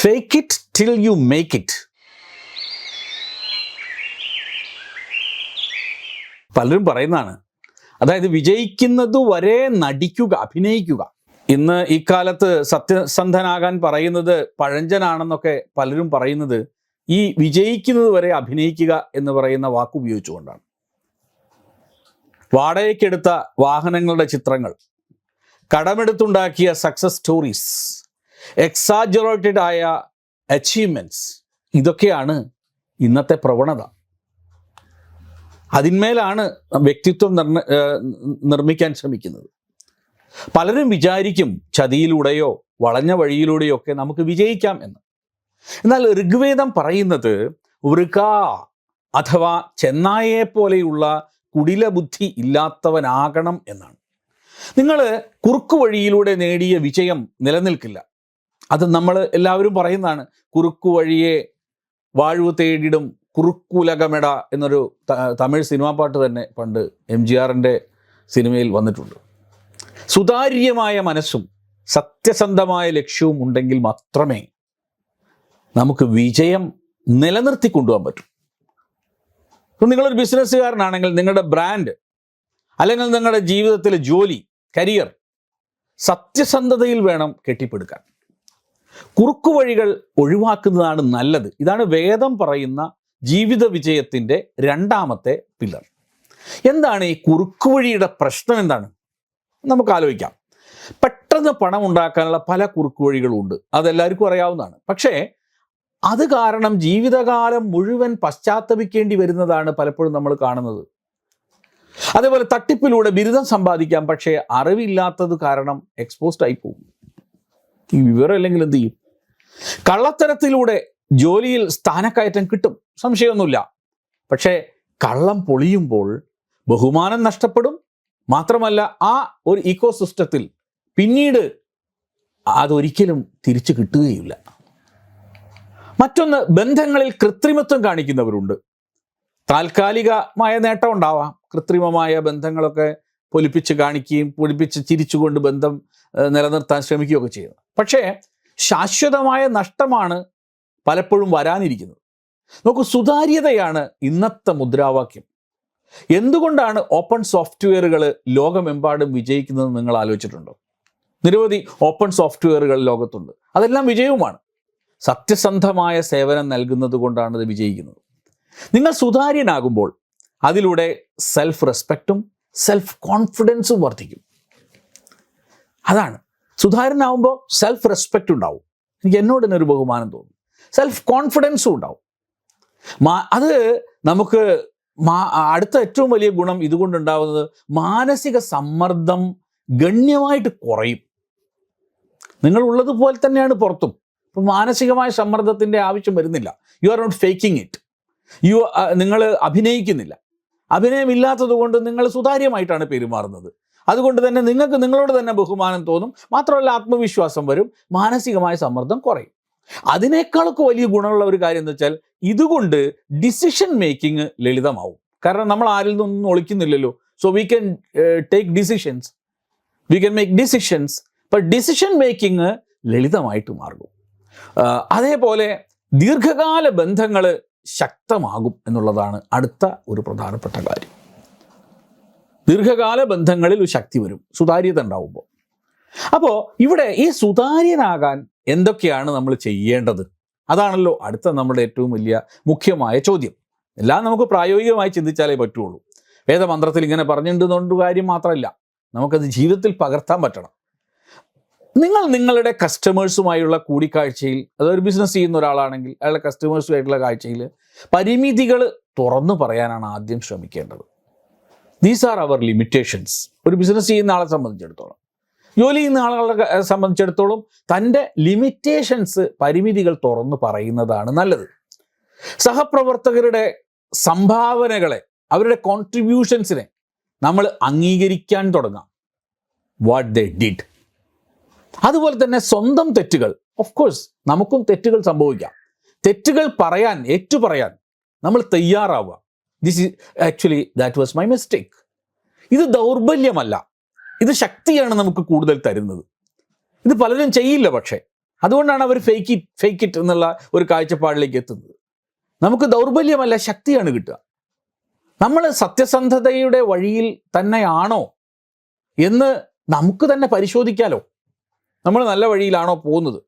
Fake it till you make it പലരും പറയുന്നതാണ്. അതായത് വിജയിക്കുന്നത് വരെ നടിക്കുക അഭിനയിക്കുക. ഇന്ന് ഇക്കാലത്ത് സത്യസന്ധനാകാൻ പറയുന്നത് പഴഞ്ചനാണെന്നൊക്കെ പലരും പറയുന്നത് ഈ വിജയിക്കുന്നത് വരെ അഭിനയിക്കുക എന്ന് പറയുന്ന വാക്ക് ഉപയോഗിച്ചുകൊണ്ടാണ്. വാടകയ്ക്കെടുത്ത വാഹനങ്ങളുടെ ചിത്രങ്ങൾ കടമെടുത്തുണ്ടാക്കിയ സക്സസ് സ്റ്റോറീസ് എക്സാജറേറ്റഡ് ആയ അച്ചീവ്മെന്റ്സ് ഇതൊക്കെയാണ് ഇന്നത്തെ പ്രവണത. അതിന്മേലാണ് വ്യക്തിത്വം നിർണ നിർമ്മിക്കാൻ ശ്രമിക്കുന്നത്. പലരും വിചാരിക്കും ചതിയിലൂടെയോ വളഞ്ഞ വഴിയിലൂടെയോ ഒക്കെ നമുക്ക് വിജയിക്കാം എന്ന്. എന്നാൽ ഋഗ്വേദം പറയുന്നത് വൃക അഥവാ ചെന്നായെ പോലെയുള്ള കുടില ബുദ്ധി ഇല്ലാത്തവനാകണം എന്നാണ്. നിങ്ങൾ കുറുക്കു വഴിയിലൂടെ നേടിയ വിജയം നിലനിൽക്കില്ല. അത് നമ്മൾ എല്ലാവരും പറയുന്നതാണ്. കുറുക്കു വഴിയെ വാഴ്വ് തേടിടും കുറുക്കുലകമെട എന്നൊരു തമിഴ് സിനിമാ പാട്ട് തന്നെ പണ്ട് എം ജി ആറിന്റെ സിനിമയിൽ വന്നിട്ടുണ്ട്. സുതാര്യമായ മനസ്സും സത്യസന്ധമായ ലക്ഷ്യവും ഉണ്ടെങ്കിൽ മാത്രമേ നമുക്ക് വിജയം നിലനിർത്തി കൊണ്ടുപോകാൻ പറ്റും. ഇപ്പം നിങ്ങളൊരു ബിസിനസ്സുകാരനാണെങ്കിൽ നിങ്ങളുടെ ബ്രാൻഡ് അല്ലെങ്കിൽ നിങ്ങളുടെ ജീവിതത്തിലെ ജോലി കരിയർ സത്യസന്ധതയിൽ വേണം കെട്ടിപ്പടുക്കാൻ. കുറുക്കുവഴികൾ ഒഴിവാക്കുന്നതാണ് നല്ലത്. ഇതാണ് വേദം പറയുന്ന ജീവിത വിജയത്തിന്റെ രണ്ടാമത്തെ പില്ലർ. എന്താണ് ഈ കുറുക്കുവഴിയുടെ പ്രശ്നം എന്താണ്? നമുക്ക് ആലോചിക്കാം. പെട്ടെന്ന് പണം ഉണ്ടാക്കാനുള്ള പല കുറുക്കുവഴികളും ഉണ്ട് അതെല്ലാവർക്കും അറിയാവുന്നതാണ്. പക്ഷേ അത് കാരണം ജീവിതകാലം മുഴുവൻ പശ്ചാത്തപിക്കേണ്ടി വരുന്നതാണ് പലപ്പോഴും നമ്മൾ കാണുന്നത്. അതേപോലെ തട്ടിപ്പിലൂടെ ബിരുദം സമ്പാദിക്കാം പക്ഷേ അറിവില്ലാത്തത് കാരണം എക്സ്പോസ്ഡ് ആയി പോകും. ഈ വിവരം അല്ലെങ്കിൽ എന്ത് ചെയ്യും? കള്ളത്തരത്തിലൂടെ ജോലിയിൽ സ്ഥാനക്കയറ്റം കിട്ടും. സംശയമൊന്നുമില്ല. പക്ഷേ കള്ളം പൊളിയുമ്പോൾ ബഹുമാനം നഷ്ടപ്പെടും. മാത്രമല്ല ആ ഒരു ഇക്കോ സിസ്റ്റത്തിൽ പിന്നീട് അതൊരിക്കലും തിരിച്ചു കിട്ടുകയില്ല. മറ്റൊന്ന് ബന്ധങ്ങളിൽ കൃത്രിമത്വം കാണിക്കുന്നവരുണ്ട്. താൽക്കാലികമായ നേട്ടം ഉണ്ടാവാം. കൃത്രിമമായ ബന്ധങ്ങളൊക്കെ പൊലിപ്പിച്ച് കാണിക്കുകയും പൊലിപ്പിച്ച് ചിരിച്ചുകൊണ്ട് ബന്ധം നിലനിർത്താൻ ശ്രമിക്കുകയൊക്കെ ചെയ്യുന്നത് പക്ഷേ ശാശ്വതമായ നഷ്ടമാണ് പലപ്പോഴും വരാനിരിക്കുന്നത്. നോക്കൂ സുതാര്യതയാണ് ഇന്നത്തെ മുദ്രാവാക്യം. എന്തുകൊണ്ടാണ് ഓപ്പൺ സോഫ്റ്റ്വെയറുകൾ ലോകമെമ്പാടും വിജയിക്കുന്നത് നിങ്ങൾ ആലോചിച്ചിട്ടുണ്ടോ? നിരവധി ഓപ്പൺ സോഫ്റ്റ്വെയറുകൾ ലോകത്തുണ്ട്. അതെല്ലാം വിജയവുമാണ്. സത്യസന്ധമായ സേവനം നൽകുന്നത് കൊണ്ടാണ് ഇത് വിജയിക്കുന്നത്. നിങ്ങൾ സുതാര്യനാകുമ്പോൾ അതിലൂടെ സെൽഫ് റെസ്പെക്റ്റും സെൽഫ് കോൺഫിഡൻസും വർദ്ധിക്കും. അതാണ്. സുതാര്യനാവുമ്പോൾ സെൽഫ് റെസ്പെക്റ്റ് ഉണ്ടാവും. എനിക്ക് എന്നോട് തന്നെ ഒരു ബഹുമാനം തോന്നും. സെൽഫ് കോൺഫിഡൻസും ഉണ്ടാവും. അത് നമുക്ക് അടുത്ത ഏറ്റവും വലിയ ഗുണം ഇതുകൊണ്ടുണ്ടാവുന്നത് മാനസിക സമ്മർദ്ദം ഗണ്യമായിട്ട് കുറയും. നിങ്ങൾ ഉള്ളതുപോലെ തന്നെയാണ് പുറത്തും. ഇപ്പം മാനസികമായ സമ്മർദ്ദത്തിന്റെ ആവശ്യം വരുന്നില്ല. You are not faking it you നിങ്ങൾ അഭിനയിക്കുന്നില്ല. അഭിനയമില്ലാത്തത് കൊണ്ട് നിങ്ങൾ സുതാര്യമായിട്ടാണ് പെരുമാറുന്നത്. അതുകൊണ്ട് തന്നെ നിങ്ങൾക്ക് നിങ്ങളോട് തന്നെ ബഹുമാനം തോന്നും. മാത്രമല്ല ആത്മവിശ്വാസം വരും. മാനസികമായ സമ്മർദ്ദം കുറയും. അതിനേക്കാളൊക്കെ വലിയ ഗുണമുള്ള ഒരു കാര്യം എന്ന് വെച്ചാൽ ഇതുകൊണ്ട് ഡിസിഷൻ മേക്കിംഗ് ലളിതമാവും. കാരണം നമ്മൾ ആരിൽ നിന്നൊന്നും ഒളിക്കുന്നില്ലല്ലോ. So we can take decisions we can make decisions ഇപ്പം ഡിസിഷൻ മേക്കിംഗ് ലളിതമായിട്ട് മാറും. അതേപോലെ ദീർഘകാല ബന്ധങ്ങൾ ശക്തമാകും എന്നുള്ളതാണ് അടുത്ത ഒരു പ്രധാനപ്പെട്ട കാര്യം. ദീർഘകാല ബന്ധങ്ങളിൽ ഒരു ശക്തി വരും സുതാര്യത ഉണ്ടാവുമ്പോൾ. അപ്പോൾ ഇവിടെ ഈ സുതാര്യനാകാൻ എന്തൊക്കെയാണ് നമ്മൾ ചെയ്യേണ്ടത്? അതാണല്ലോ അടുത്ത നമ്മുടെ ഏറ്റവും വലിയ മുഖ്യമായ ചോദ്യം. എല്ലാം നമുക്ക് പ്രായോഗികമായി ചിന്തിച്ചാലേ പറ്റുള്ളൂ. വേദമന്ത്രത്തിൽ ഇങ്ങനെ പറഞ്ഞിട്ടുണ്ട് കാര്യം മാത്രമല്ല നമുക്കത് ജീവിതത്തിൽ പകർത്താൻ പറ്റണം. നിങ്ങൾ നിങ്ങളുടെ കസ്റ്റമേഴ്സുമായുള്ള കൂടിക്കാഴ്ചയിൽ അതൊരു ബിസിനസ് ചെയ്യുന്ന ഒരാളാണെങ്കിൽ അയാളുടെ കസ്റ്റമേഴ്സുമായിട്ടുള്ള കാഴ്ചയിൽ പരിമിതികൾ തുറന്നു പറയാനാണ് ആദ്യം ശ്രമിക്കേണ്ടത്. ദീസ് ആർ അവർ ലിമിറ്റേഷൻസ് ഒരു ബിസിനസ് ചെയ്യുന്ന ആളെ സംബന്ധിച്ചിടത്തോളം. ജോലി ചെയ്യുന്ന ആളുകളെ സംബന്ധിച്ചിടത്തോളം തന്റെ ലിമിറ്റേഷൻസ് പരിമിതികൾ തുറന്നു പറയുന്നതാണ് നല്ലത്. സഹപ്രവർത്തകരുടെ സംഭാവനകളെ അവരുടെ കോൺട്രിബ്യൂഷൻസിനെ നമ്മൾ അംഗീകരിക്കാൻ തുടങ്ങാം. വാട്ട് ദേ ഡിഡ് അതുപോലെ തന്നെ സ്വന്തം തെറ്റുകൾ. ഓഫ് കോഴ്സ് നമുക്കും തെറ്റുകൾ സംഭവിക്കാം. തെറ്റുകൾ പറയാൻ ഏറ്റു പറയാൻ നമ്മൾ തയ്യാറാവുക. This is actually that was my mistake ഇത് ദൗർബല്യമല്ല. ഇത് ശക്തിയാണ് നമുക്ക് കൂടുതൽ തരുന്നത്. ഇത് പലരും ചെയ്യില്ല പക്ഷേ. അതുകൊണ്ടാണ് അവർ ഫേക്ക് ഇറ്റ് ഫേക്ക് ഇറ്റ് എന്നുള്ള ഒരു കാഴ്ചപ്പാടിലേക്ക് എത്തുന്നത്. നമുക്ക് ദൗർബല്യമല്ല ശക്തിയാണ് കിട്ടുക. നമ്മൾ സത്യസന്ധതയുടെ വഴിയിൽ തന്നെയാണോ എന്ന് നമുക്ക് തന്നെ പരിശോധിക്കാലോ. നമ്മൾ നല്ല വഴിയിലാണോ പോകുന്നത്.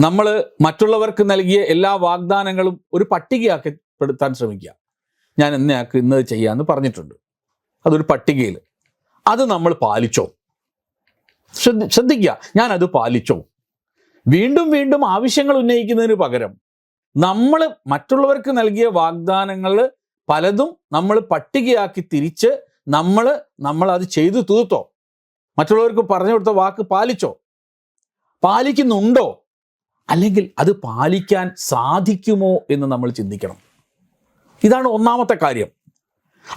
നമ്മൾ മറ്റുള്ളവർക്ക് നൽകിയ എല്ലാ വാഗ്ദാനങ്ങളും ഒരു പട്ടികയാക്കി പെടുത്താൻ ശ്രമിക്കുക. ഞാൻ എന്നയാൾക്ക് ഇന്നത് ചെയ്യാമെന്ന് പറഞ്ഞിട്ടുണ്ട്. അതൊരു പട്ടികയിൽ അത് നമ്മൾ പാലിച്ചോ? ശ്രദ്ധ ശ്രദ്ധിക്കുക. ഞാനത് പാലിച്ചോ? വീണ്ടും വീണ്ടും ആവശ്യങ്ങൾ ഉന്നയിക്കുന്നതിന് പകരം നമ്മൾ മറ്റുള്ളവർക്ക് നൽകിയ വാഗ്ദാനങ്ങൾ പലതും നമ്മൾ പട്ടികയാക്കി തിരിച്ച് നമ്മൾ നമ്മൾ അത് ചെയ്തു തീർത്തോ? മറ്റുള്ളവർക്ക് പറഞ്ഞു കൊടുത്ത വാക്ക് പാലിച്ചോ? പാലിക്കുന്നുണ്ടോ? അല്ലെങ്കിൽ അത് പാലിക്കാൻ സാധിക്കുമോ എന്ന് നമ്മൾ ചിന്തിക്കണം. ഇതാണ് ഒന്നാമത്തെ കാര്യം.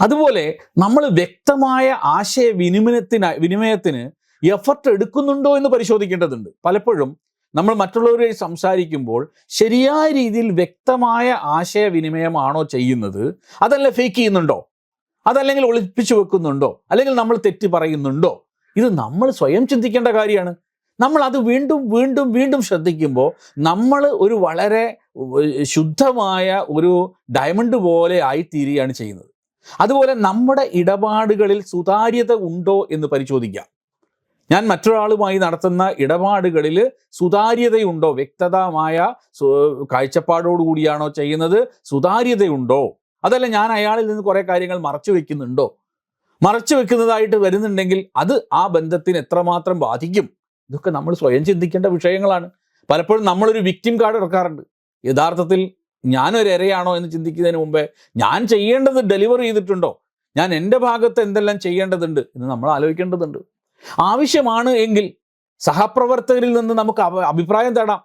അതുപോലെ നമ്മൾ വ്യക്തമായ ആശയവിനിമയത്തിന് വിനിമയത്തിന് എഫർട്ട് എടുക്കുന്നുണ്ടോ എന്ന് പരിശോധിക്കേണ്ടതുണ്ട്. പലപ്പോഴും നമ്മൾ മറ്റുള്ളവരുമായി സംസാരിക്കുമ്പോൾ ശരിയായ രീതിയിൽ വ്യക്തമായ ആശയവിനിമയമാണോ ചെയ്യുന്നത്? അതല്ല ഫേക്ക് ചെയ്യുന്നുണ്ടോ? അതല്ലെങ്കിൽ ഒളിപ്പിച്ചു വെക്കുന്നുണ്ടോ? അല്ലെങ്കിൽ നമ്മൾ തെറ്റ് പറയുന്നുണ്ടോ? ഇത് നമ്മൾ സ്വയം ചിന്തിക്കേണ്ട കാര്യമാണ്. നമ്മൾ അത് വീണ്ടും വീണ്ടും വീണ്ടും ശ്രദ്ധിക്കുമ്പോൾ നമ്മൾ ഒരു വളരെ ശുദ്ധമായ ഒരു ഡയമണ്ട് പോലെ ആയിത്തീരുകയാണ് ചെയ്യുന്നത്. അതുപോലെ നമ്മുടെ ഇടപാടുകളിൽ സുതാര്യത ഉണ്ടോ എന്ന് പരിശോധിക്കാം. ഞാൻ മറ്റൊരാളുമായി നടത്തുന്ന ഇടപാടുകളിൽ സുതാര്യതയുണ്ടോ? വ്യക്തതമായ കാഴ്ചപ്പാടോടുകൂടിയാണോ ചെയ്യുന്നത്? സുതാര്യതയുണ്ടോ? അതല്ല ഞാൻ അയാളിൽ നിന്ന് കുറേ കാര്യങ്ങൾ മറച്ചു വെക്കുന്നുണ്ടോ? മറച്ചു വെക്കുന്നതായിട്ട് വരുന്നുണ്ടെങ്കിൽ അത് ആ ബന്ധത്തിന് എത്രമാത്രം ബാധിക്കും? ഇതൊക്കെ നമ്മൾ സ്വയം ചിന്തിക്കേണ്ട വിഷയങ്ങളാണ്. പലപ്പോഴും നമ്മളൊരു വിക്റ്റിം കാർഡ് ഇറക്കാറുണ്ട്. യഥാർത്ഥത്തിൽ ഞാനൊരു ഇരയാണോ എന്ന് ചിന്തിക്കുന്നതിന് മുമ്പേ ഞാൻ ചെയ്യേണ്ടത് ഡെലിവർ ചെയ്തിട്ടുണ്ടോ? ഞാൻ എന്റെ ഭാഗത്ത് എന്തെല്ലാം ചെയ്യേണ്ടതുണ്ട് എന്ന് നമ്മൾ ആലോചിക്കേണ്ടതുണ്ട്. ആവശ്യമാണ് എങ്കിൽ സഹപ്രവർത്തകരിൽ നിന്ന് നമുക്ക് അഭ- അഭിപ്രായം തേടാം.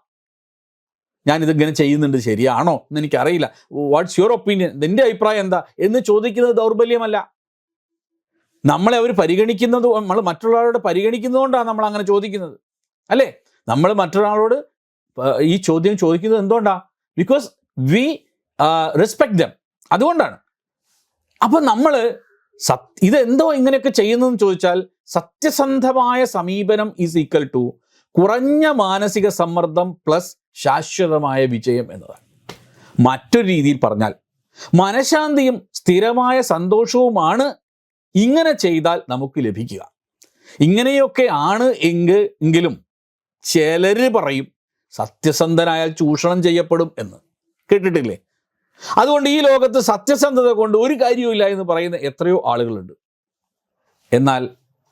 ഞാനിതിങ്ങനെ ചെയ്യുന്നുണ്ട് ശരിയാണോ എന്ന് എനിക്കറിയില്ല. വാട്ട്സ് യുവർ ഒപ്പീനിയൻ നിന്റെ അഭിപ്രായം എന്താ? എന്ന് ചോദിക്കുന്നത് ദൗർബല്യമല്ല. നമ്മളെ അവർ പരിഗണിക്കുന്നത് നമ്മൾ മറ്റുള്ളവരോട് പരിഗണിക്കുന്നതുകൊണ്ടാണ് നമ്മൾ അങ്ങനെ ചോദിക്കുന്നത്. അല്ലേ? നമ്മൾ മറ്റൊരാളോട് ഈ ചോദ്യം ചോദിക്കുന്നത് എന്തുകൊണ്ടാ? ബിക്കോസ് വി റെസ്പെക്ട് ദം അതുകൊണ്ടാണ്. അപ്പം നമ്മൾ സത് ഇതെന്തോ ഇങ്ങനെയൊക്കെ ചെയ്യുന്നതെന്ന് ചോദിച്ചാൽ സത്യസന്ധമായ സമീപനം ഈസ് ഈക്വൽ ടു കുറഞ്ഞ മാനസിക സമ്മർദ്ദം പ്ലസ് ശാശ്വതമായ വിജയം എന്നതാണ്. മറ്റൊരു രീതിയിൽ പറഞ്ഞാൽ മനഃശാന്തിയും സ്ഥിരമായ സന്തോഷവുമാണ് ഇങ്ങനെ ചെയ്താൽ നമുക്ക് ലഭിക്കുക. ഇങ്ങനെയൊക്കെ ആണ് എങ്കിൽ എങ്കിലും ചിലര് പറയും സത്യസന്ധനായാൽ ചൂഷണം ചെയ്യപ്പെടും എന്ന്. കേട്ടിട്ടില്ലേ? അതുകൊണ്ട് ഈ ലോകത്ത് സത്യസന്ധത കൊണ്ട് ഒരു കാര്യവുമില്ല എന്ന് പറയുന്ന എത്രയോ ആളുകളുണ്ട്. എന്നാൽ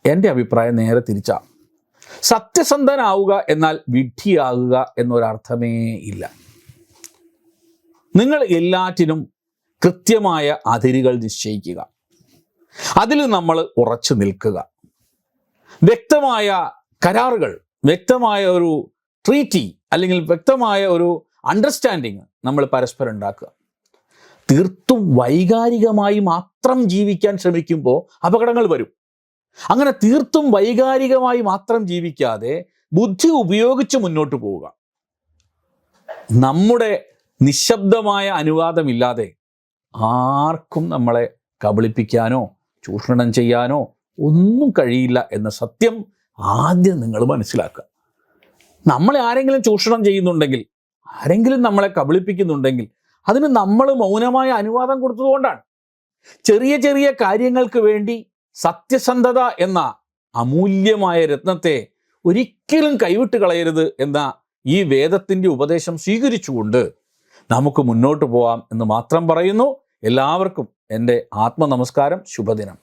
എന്റെ അഭിപ്രായം നേരെ തിരിച്ചാണ് സത്യസന്ധനാവുക എന്നാൽ വിഡ്ഢിയാകുക എന്നൊരർത്ഥമേ ഇല്ല. നിങ്ങൾ എല്ലാറ്റിനും കൃത്യമായ അതിരുകൾ നിശ്ചയിക്കുക. അതിൽ നമ്മൾ ഉറച്ചു നിൽക്കുക. വ്യക്തമായ കരാറുകൾ വ്യക്തമായ ഒരു ട്രീറ്റി അല്ലെങ്കിൽ വ്യക്തമായ ഒരു അണ്ടർസ്റ്റാൻഡിങ് നമ്മൾ പരസ്പരം ഉണ്ടാക്കുക. തീർത്തും വൈകാരികമായി മാത്രം ജീവിക്കാൻ ശ്രമിക്കുമ്പോൾ അപകടങ്ങൾ വരും. അങ്ങനെ തീർത്തും വൈകാരികമായി മാത്രം ജീവിക്കാതെ ബുദ്ധി ഉപയോഗിച്ച് മുന്നോട്ട് പോവുക. നമ്മുടെ നിശബ്ദമായ അനുവാദമില്ലാതെ ആർക്കും നമ്മളെ കബളിപ്പിക്കാനോ ചൂഷണം ചെയ്യാനോ ഒന്നും കഴിയില്ല എന്ന സത്യം ആദ്യം നിങ്ങൾ മനസ്സിലാക്കുക. നമ്മളെ ആരെങ്കിലും ചൂഷണം ചെയ്യുന്നുണ്ടെങ്കിൽ ആരെങ്കിലും നമ്മളെ കബളിപ്പിക്കുന്നുണ്ടെങ്കിൽ അതിന് നമ്മൾ മൗനമായ അനുവാദം കൊടുത്തതുകൊണ്ടാണ് ചെറിയ ചെറിയ കാര്യങ്ങൾക്ക് വേണ്ടി സത്യസന്ധത എന്ന അമൂല്യമായ രത്നത്തെ ഒരിക്കലും കൈവിട്ട് കളയരുത് എന്ന ഈ വേദത്തിന്റെ ഉപദേശം സ്വീകരിച്ചുകൊണ്ട് നമുക്ക് മുന്നോട്ട് പോവാം എന്ന് മാത്രം പറയുന്നു. എല്ലാവർക്കും എന്റെ ആത്മനമസ്കാരം. ശുഭദിനം.